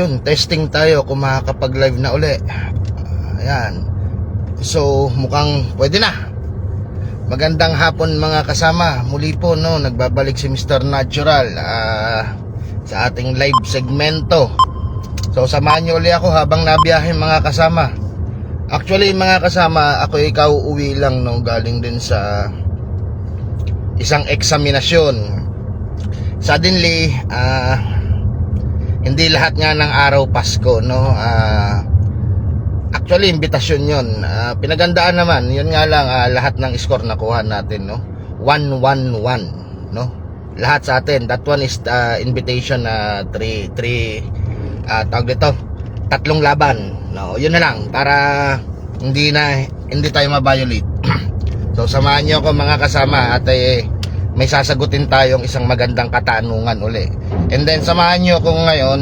yun, testing tayo kung makakapag-live na uli. Ayan. So, mukhang pwede na. Magandang hapon mga kasama. Muli po, no, nagbabalik si Mr. Natural ah, sa ating live segmento. So, samahan niyo uli ako habang nabiyahe mga kasama. Actually, mga kasama, ako ikaw uwi lang, no, galing din sa isang eksaminasyon. Suddenly, ah, hindi lahat nga ng araw Pasko, no? Ah, actually, imbitasyon yun. Ah, pinagandaan naman, yun nga lang, ah, lahat ng score nakuha natin, no? 1-1-1, no? Lahat sa atin. That one is the invitation na 3, 3, ah, tawag dito, tatlong laban. No, yun na lang, para hindi na, hindi tayo ma-violate. so, samahan niyo ako mga kasama at eh, may sasagutin tayong isang magandang katanungan uli. And then samahan nyo ako ngayon,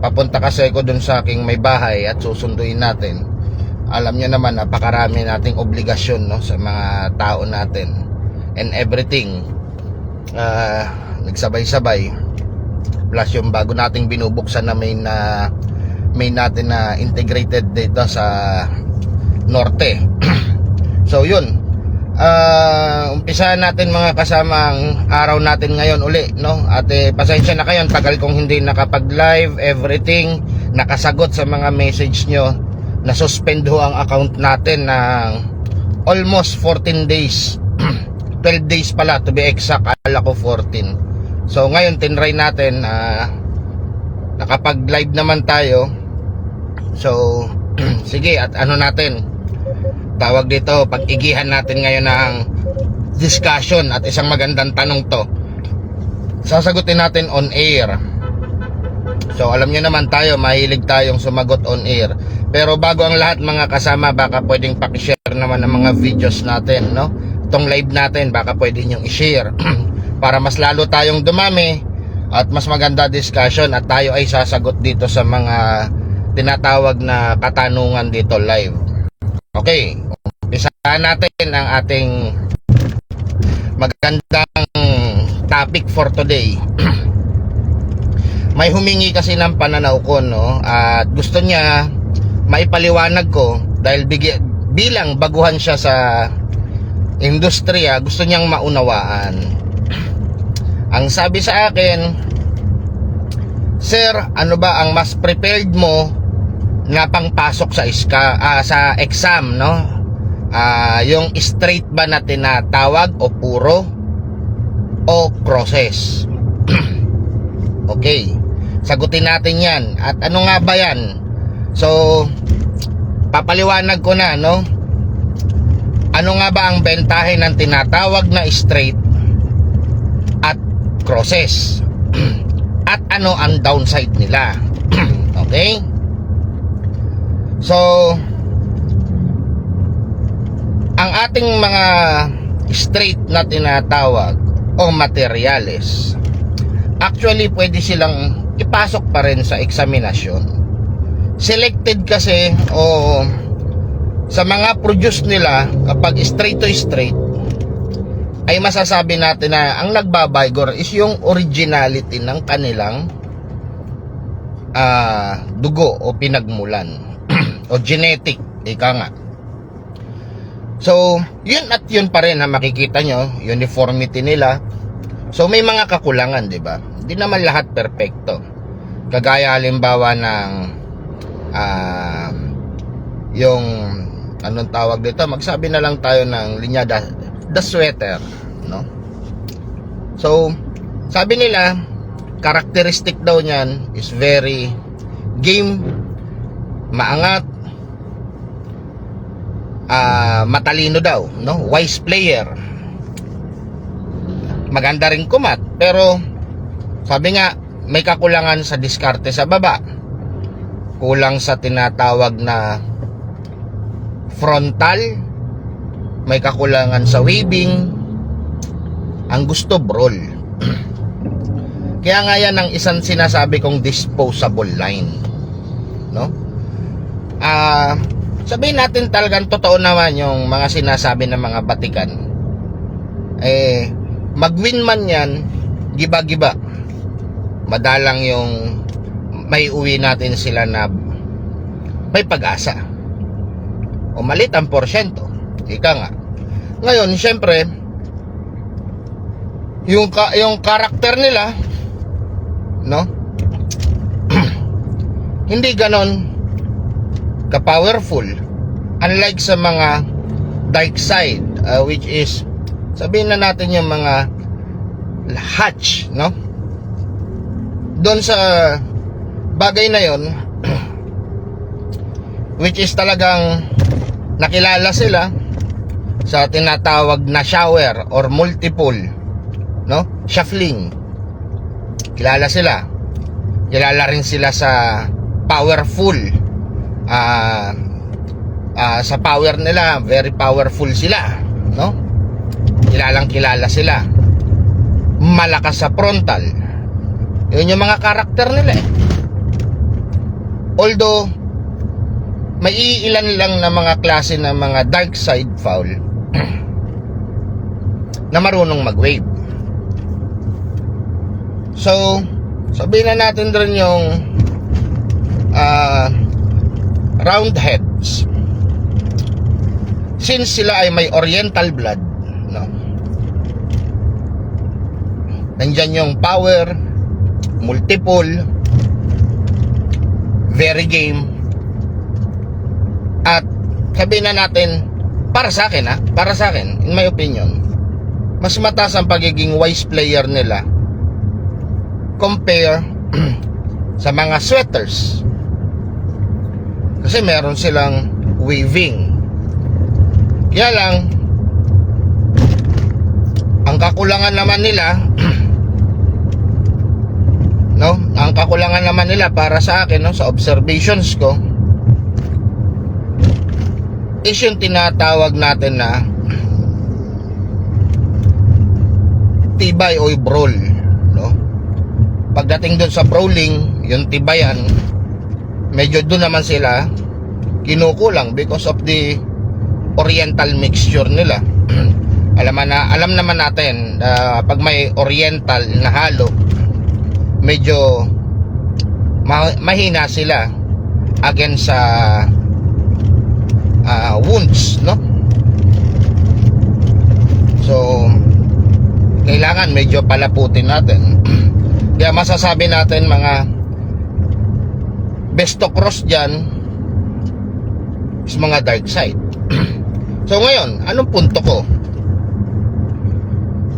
papunta kasi ako dun sa aking may bahay at susunduin natin. Alam nyo naman, napakarami nating obligasyon no, sa mga tao natin. And everything, ah, nagsabay-sabay. Plus yung bago nating binubuksan na main na main natin na integrated dito sa norte. so yun, Ah, umpisahan natin mga kasama ang araw natin ngayon uli, no? At eh, pasensya na kayo, tagal kong hindi nakapag-live, everything, nakasagot sa mga message nyo. Na-suspend ho ang account natin ng almost 14 days. 12 days pala, to be exact, ala ko 14. So ngayon, tinry natin, ah, nakapag-live naman tayo. So, sige, at ano natin, tawag dito, pag-igihan natin ngayon ng discussion at isang magandang tanong to. Sasagutin natin on air. So alam nyo naman tayo, mahilig tayong sumagot on air. Pero bago ang lahat mga kasama, baka pwedeng pakishare naman ang mga videos natin, no? Itong live natin, baka pwede nyo i-share. Para mas lalo tayong dumami at mas maganda discussion at tayo ay sasagot dito sa mga tinatawag na katanungan dito live. Okay, umpisahan natin ang ating magandang topic for today. May humingi kasi ng pananaw ko, no? At gusto niya maipaliwanag ko dahil bigi, bilang baguhan siya sa industriya, gusto niyang maunawaan. Ang sabi sa akin, Sir, ano ba ang mas prepared mo na pangpasok sa iska ah, sa exam no? Ah yung straight ba na tinatawag o puro o crosses? Okay. Sagutin natin yan. At ano nga ba yan? So papaliwanag ko na no? Ano nga ba ang bentahe ng tinatawag na straight at crosses? At ano ang downside nila? Okay So, ang ating mga straight na tinatawag o materyales, actually pwede silang ipasok pa rin sa eksaminasyon. Selected kasi o sa mga produce nila kapag straight to straight ay masasabi natin na ang nagbabaygor is yung originality ng kanilang ah, dugo o pinagmulan o genetic, ika nga. So, yun at yun pa rin na makikita nyo, uniformity nila. So, may mga kakulangan, di ba? Hindi naman lahat perpekto. Kagaya halimbawa ng ah yung anong tawag dito, magsabi na lang tayo ng linya da, the sweater, no? So, sabi nila, characteristic daw niyan is very game, maangat, ah matalino daw, no? Wise player. Maganda rin kumat, pero sabi nga may kakulangan sa diskarte sa baba. Kulang sa tinatawag na frontal, may kakulangan sa weaving. Ang gusto brawl. Kaya nga yan ang isang sinasabi kong disposable line. No? Ah, sabihin natin talagang totoo naman yung mga sinasabi ng mga batikan. Eh, mag-win man yan, giba-giba. Madalang yung may uwi natin sila na may pag-asa. O malit ang porsyento. Ika nga. Ngayon, syempre, yung, ka, yung karakter nila, no? hindi ganon ka-powerful. Unlike sa mga dark side, uh, which is, sabihin na natin yung mga hatch, no? Doon sa bagay na yon which is talagang nakilala sila sa tinatawag na shower or multiple no shuffling kilala sila kilala rin sila sa powerful ah ah, sa power nila very powerful sila no? Kilalang kilala sila. Malakas sa frontal. Yun yung mga karakter nila eh. Although may iilan lang na mga klase ng mga dark side foul na marunong mag-wave. So, sabihin na natin rin yung ah, round heads. Since sila ay may oriental blood, no? Nandyan yung power, multiple, very game, at sabihin na natin, para sa akin ha, para sa akin, in my opinion, mas mataas ang pagiging wise player nila compare sa mga sweaters. Kasi meron silang weaving. Kaya lang, ang kakulangan naman nila, no? Ang kakulangan naman nila para sa akin, no, sa observations ko, is yung tinatawag natin na tibay o brawl no pagdating doon sa brawling yung tibayan medyo doon naman sila kinukulang because of the oriental mixture nila alam na alam naman natin uh, pag may oriental na halo medyo ma- mahina sila against sa uh, wounds, no? So, kailangan medyo palaputin natin. Kaya masasabi natin mga best to cross dyan is mga dark side. so ngayon, anong punto ko?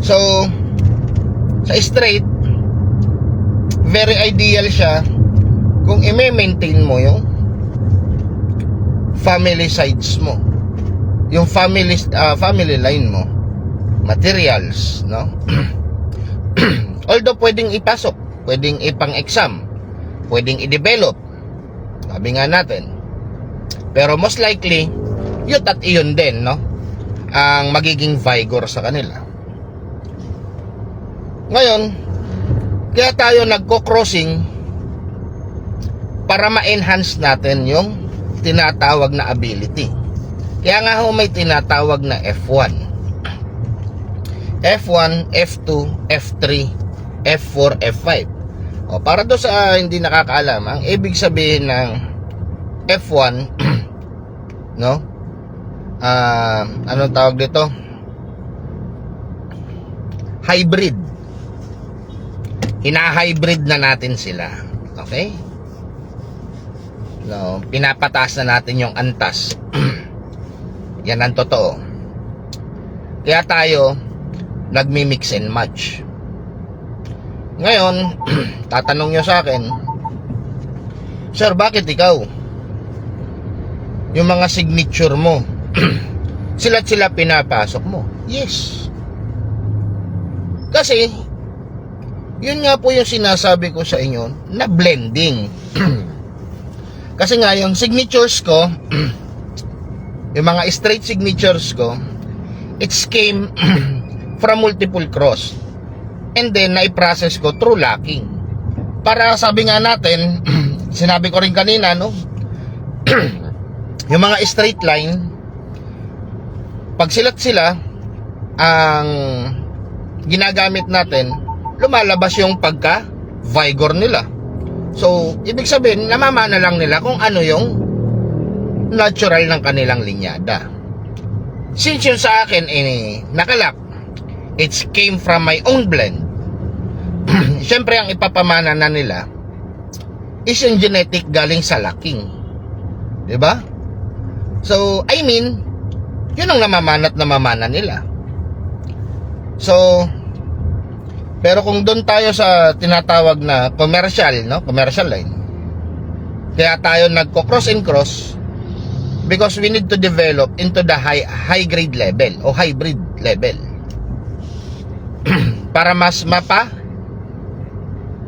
So, sa straight, very ideal siya kung i-maintain mo yung family sides mo yung family uh, family line mo materials no although pwedeng ipasok pwedeng ipang exam pwedeng i-develop sabi nga natin pero most likely yun at iyon din no ang magiging vigor sa kanila ngayon kaya tayo nagko-crossing para ma-enhance natin yung tinatawag na ability. Kaya nga ho may tinatawag na F1. F1, F2, F3, F4, F5. O para do sa hindi nakakaalam, ang ibig sabihin ng F1 no? Ah, anong tawag dito? Hybrid. Hina-hybrid na natin sila. Okay? No, pinapataas na natin yung antas. Yan ang totoo. Kaya tayo nagmi-mix and match. Ngayon, tatanong nyo sa akin, Sir, bakit ikaw? Yung mga signature mo, sila sila pinapasok mo. Yes. Kasi, yun nga po yung sinasabi ko sa inyo na blending. Kasi nga yung signatures ko, yung mga straight signatures ko, it came from multiple cross. And then, na-process ko through locking. Para sabi nga natin, sinabi ko rin kanina, no? Yung mga straight line, pag silat sila, ang ginagamit natin, lumalabas yung pagka vigor nila. So, ibig sabihin, namamana lang nila kung ano yung natural ng kanilang linyada. Since yun sa akin, eh, nakalap, it came from my own blend. Siyempre, ang ipapamana na nila is yung genetic galing sa laking. 'Di ba? So, I mean, yun ang namamanat na mamana nila. So, pero kung doon tayo sa tinatawag na commercial, no? Commercial line. Kaya tayo nagko-cross and cross because we need to develop into the high high grade level o hybrid level. Para mas mapa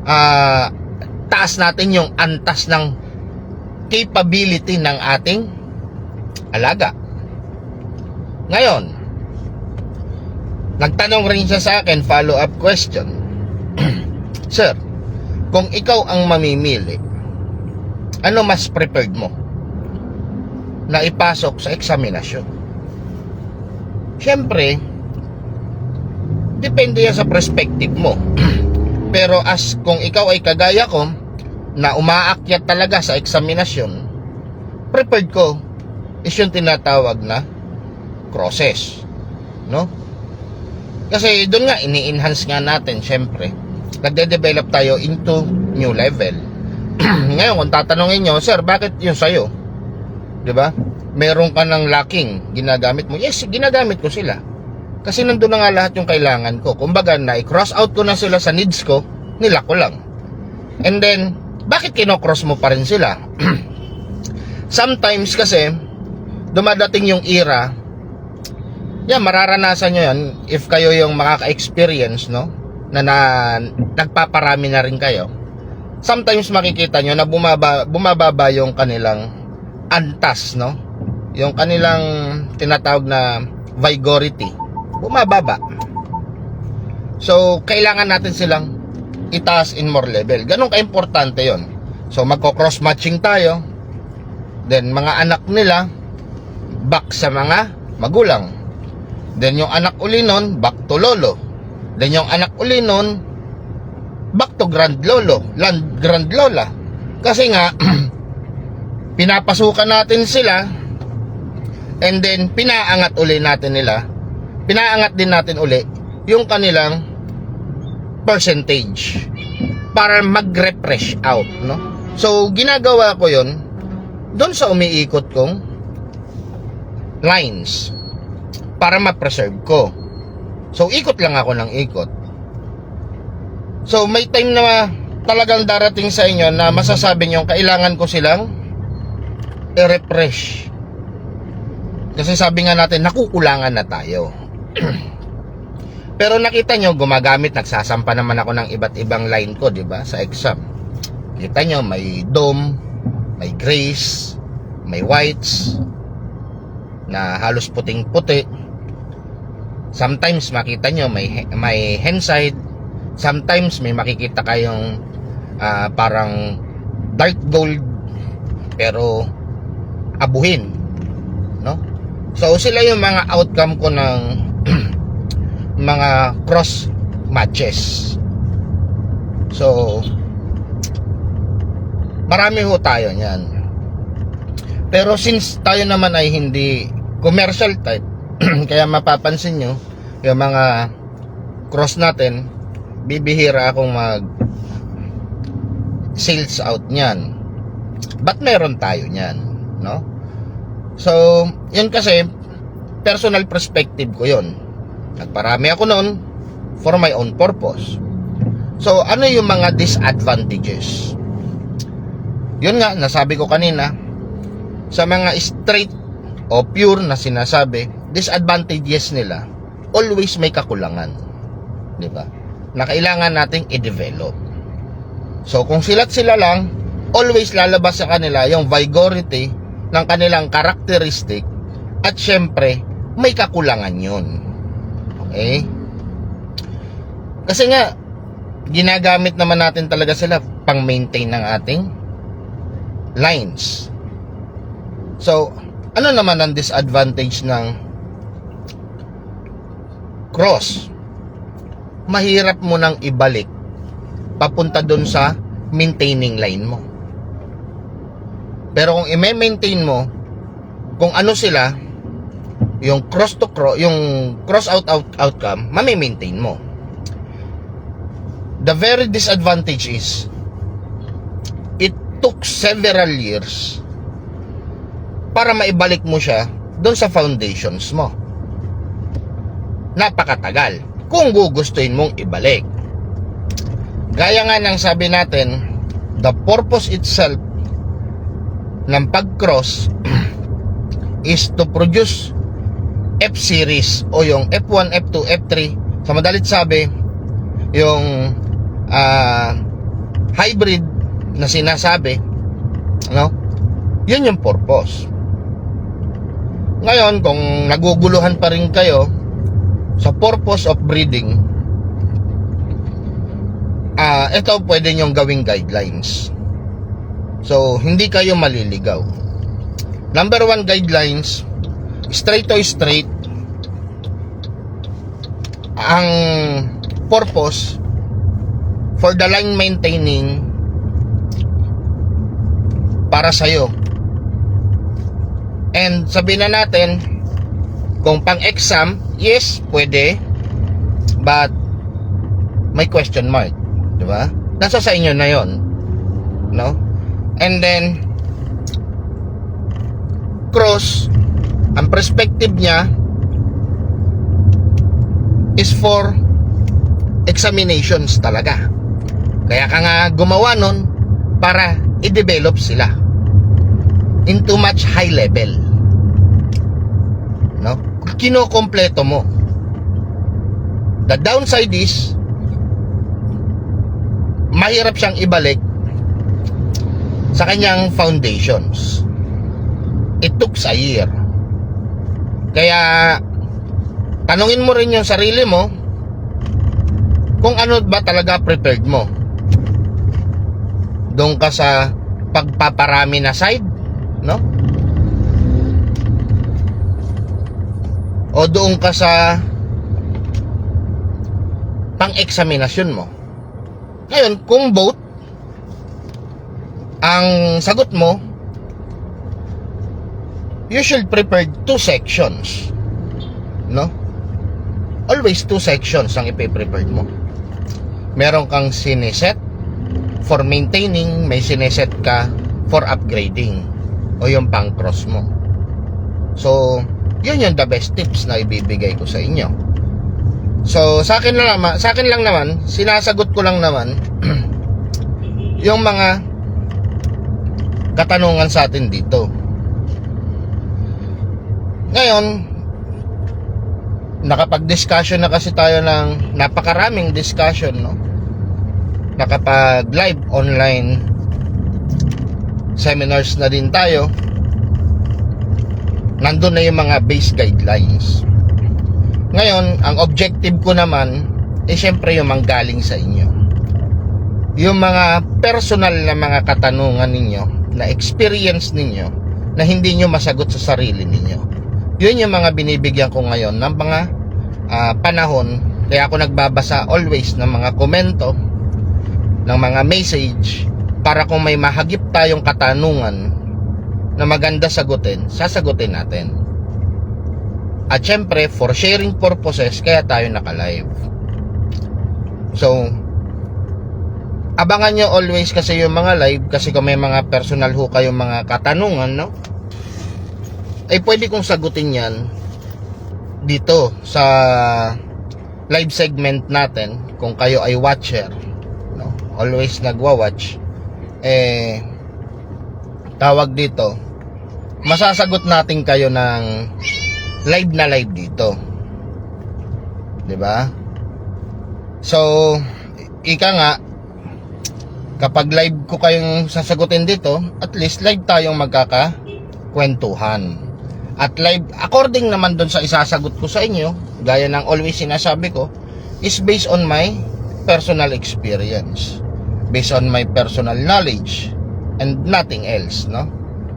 ah taas natin yung antas ng capability ng ating alaga. Ngayon, nagtanong rin siya sa akin, follow-up question. Sir, kung ikaw ang mamimili, ano mas prepared mo na ipasok sa eksaminasyon? Siyempre, depende yan sa perspective mo. Pero as kung ikaw ay kagaya ko, na umaakyat talaga sa eksaminasyon, prepared ko is yung tinatawag na crosses. No? Kasi doon nga, ini-enhance nga natin, syempre. Nagde-develop tayo into new level. Ngayon, kung tatanungin nyo, Sir, bakit yung sa'yo? ba? Meron ka ng lacking, ginagamit mo. Yes, ginagamit ko sila. Kasi nandun na nga lahat yung kailangan ko. Kumbaga, na i-cross out ko na sila sa needs ko, nila ko lang. And then, bakit kinocross mo pa rin sila? Sometimes kasi, dumadating yung era, yan, mararanasan nyo yan if kayo yung makaka-experience, no? Na, na nagpaparami na rin kayo. Sometimes makikita nyo na bumaba, bumababa yung kanilang antas, no? Yung kanilang tinatawag na vigority. Bumababa. So, kailangan natin silang itaas in more level. Ganun ka-importante yon. So, magko-cross matching tayo. Then, mga anak nila, back sa mga magulang. Then, yung anak uli nun, back to lolo. Then, yung anak uli nun, back to grand lolo, land grand lola. Kasi nga, pinapasukan natin sila, and then, pinaangat uli natin nila, pinaangat din natin uli, yung kanilang percentage para mag-refresh out, no? So, ginagawa ko yon doon sa umiikot kong lines para ma-preserve ko. So, ikot lang ako ng ikot. So, may time na talagang darating sa inyo na masasabi nyo kailangan ko silang i-refresh. Kasi sabi nga natin, nakukulangan na tayo. Pero nakita nyo, gumagamit, nagsasampa naman ako ng iba't ibang line ko, di ba, sa exam. Kita nyo, may dome, may grace, may whites, na halos puting-puti. Sometimes makita nyo, may, may hen side. Sometimes may makikita kayong ah, parang dark gold, pero abuhin. No? So, sila yung mga outcome ko ng mga cross matches. So, marami ho tayo niyan. Pero since tayo naman ay hindi commercial type, kaya mapapansin nyo, yung mga cross natin, bibihira akong mag sales out niyan. Ba't meron tayo niyan? No? So, yun kasi, personal perspective ko yun. Nagparami ako noon for my own purpose. So, ano yung mga disadvantages? Yun nga, nasabi ko kanina, sa mga straight o pure na sinasabi, disadvantages nila, always may kakulangan. Di ba? Na kailangan nating i-develop. So, kung sila't sila lang, always lalabas sa kanila yung vigority ng kanilang karakteristik at syempre, may kakulangan yun. Okay? Kasi nga, ginagamit naman natin talaga sila pang maintain ng ating lines. So, ano naman ang disadvantage ng cross? Mahirap mo nang ibalik papunta dun sa maintaining line mo. Pero kung i-maintain mo kung ano sila yung cross to cross, yung cross out out outcome, mami-maintain mo. The very disadvantage is it took several years para maibalik mo siya doon sa foundations mo. Napakatagal kung gugustuhin mong ibalik. Gaya nga ng sabi natin, the purpose itself ng pag-cross is to produce F-series o yung F1, F2, F3 sa madalit sabi yung ah, hybrid na sinasabi no? yun yung purpose ngayon kung naguguluhan pa rin kayo sa purpose of breeding ah ito pwede nyong gawing guidelines. So hindi kayo maliligaw. Number one guidelines straight to straight ang purpose for the line maintaining para sa'yo and sabihin na natin kung pang exam yes pwede but may question mark di ba nasa sa inyo na yon no and then cross ang perspective niya is for examinations talaga. Kaya ka nga gumawa nun para i-develop sila into much high level. No? Kinokompleto mo. The downside is mahirap siyang ibalik sa kanyang foundations. It took a year. Kaya tanungin mo rin yung sarili mo kung ano ba talaga prepared mo. Doon ka sa pagpaparami na side, no? O doon ka sa pang-examinasyon mo. Ngayon, kung both, ang sagot mo, you should prepare two sections. No? Always two sections ang ipe-prepare mo. Meron kang sineset for maintaining, may sineset ka for upgrading o yung pang-cross mo. So, yun yung the best tips na ibibigay ko sa inyo. So, sa akin lang naman, sa akin lang naman, sinasagot ko lang naman yung mga katanungan sa atin dito. Ngayon, nakapag-discussion na kasi tayo ng napakaraming discussion, no? Nakapag-live online seminars na din tayo. Nandun na yung mga base guidelines. Ngayon, ang objective ko naman, eh syempre yung manggaling sa inyo. Yung mga personal na mga katanungan ninyo, na experience ninyo, na hindi nyo masagot sa sarili ninyo yun yung mga binibigyan ko ngayon ng mga ah, panahon kaya ako nagbabasa always ng mga komento ng mga message para kung may mahagip tayong katanungan na maganda sagutin, sasagutin natin. At syempre, for sharing purposes, kaya tayo naka-live. So, abangan nyo always kasi yung mga live kasi kung may mga personal ho kayong mga katanungan, no? ay pwede kong sagutin yan dito sa live segment natin kung kayo ay watcher no? always nagwa-watch eh tawag dito masasagot natin kayo ng live na live dito 'di ba so ika nga kapag live ko kayong sasagutin dito at least live tayong magkaka kwentuhan at live, according naman doon sa isasagot ko sa inyo, gaya ng always sinasabi ko, is based on my personal experience. Based on my personal knowledge and nothing else, no?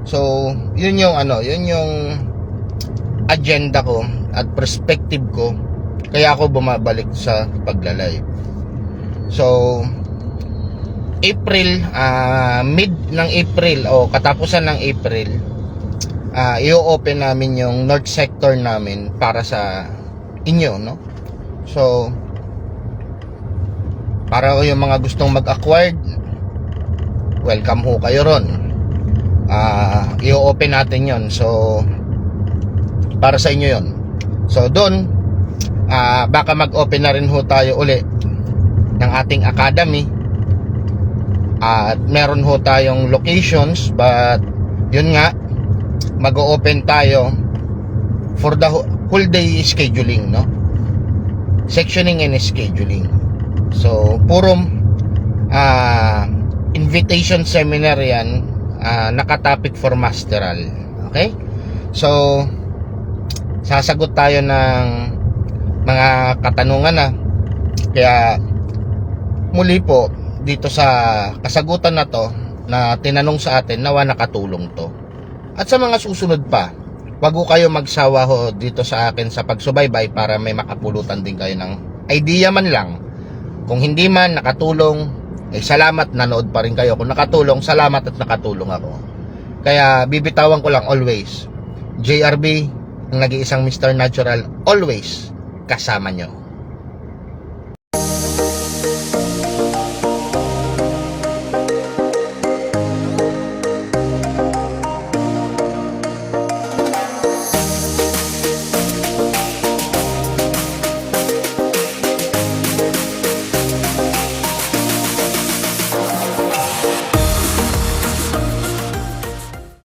So, yun yung ano, yun yung agenda ko at perspective ko kaya ako bumabalik sa pagla-live. So, April, ah, mid ng April o katapusan ng April, ah i-open namin yung north sector namin para sa inyo, no? So, para yung mga gustong mag-acquired, welcome ho kayo ron. Ah, i-open natin yon So, para sa inyo yon So, doon, ah, baka mag-open na rin ho tayo uli ng ating academy. At meron ho tayong locations, but yun nga, mag-open tayo for the whole day scheduling, no? Sectioning and scheduling. So, puro ah invitation seminar yan, ah, nakatopic for masteral. Okay? So, sasagot tayo ng mga katanungan na. Kaya, muli po, dito sa kasagutan na to, na tinanong sa atin, nawa nakatulong to. At sa mga susunod pa, wag ho kayo magsawa ho dito sa akin sa pagsubaybay para may makapulutan din kayo ng idea man lang. Kung hindi man nakatulong, eh salamat nanood pa rin kayo. Kung nakatulong, salamat at nakatulong ako. Kaya bibitawan ko lang always. JRB, ang nag-iisang Mr. Natural, always kasama nyo.